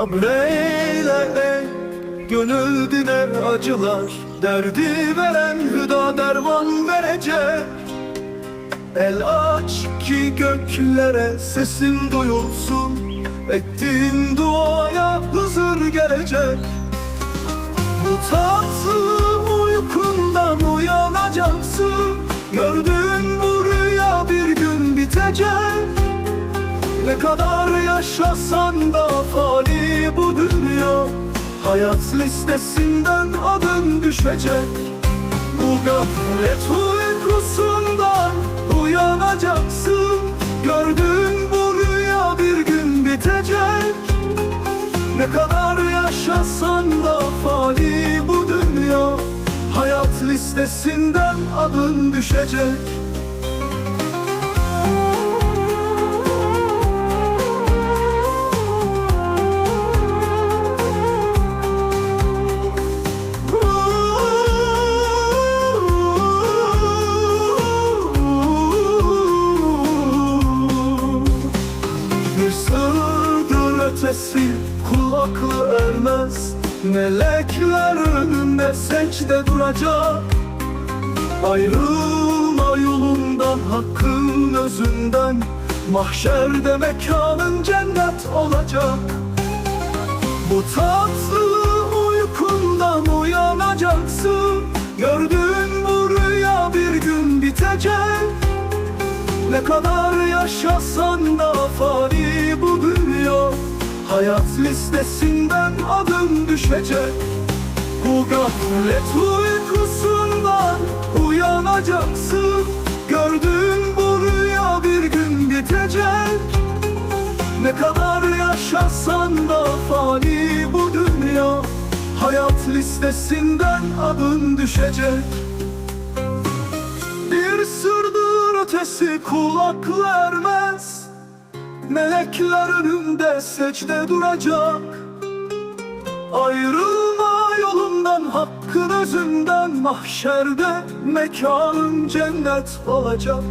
Sabreyle ey Gönül diner acılar Derdi veren hüda derman verecek. El aç ki göklere sesin duyulsun Ettiğin duaya huzur gelecek. Bu tatlı uykundan ne kadar yaşasan da fani bu dünya. Hayat listesinden adın düşecek. Bu gaflet uykusundan uyanacaksın. Gördüğün bu rüya bir gün bitecek. Ne kadar yaşasan da fani bu dünya. Hayat listesinden adın düşecek ötesi kulaklı ermez. Melekler önünde secde duracak. Ayrılma yolundan hakkın özünden. Mahşerde mekanın cennet olacak. Bu tatlı uykundan uyanacaksın. Gördüğün bu rüya bir gün bitecek. Ne kadar yaşasan da fani bu dünya Hayat listesinden adın düşecek. Bu gaflet uykusundan uyanacaksın. Gördüğün bu rüya bir gün bitecek. Ne kadar yaşasan da fani bu dünya. Hayat listesinden adın düşecek. Bir sırdır ötesi kulak vermez Melekler önünde secde duracak. Ayrılma yolundan hakkın özünden Mahşerde mekanın cennet olacak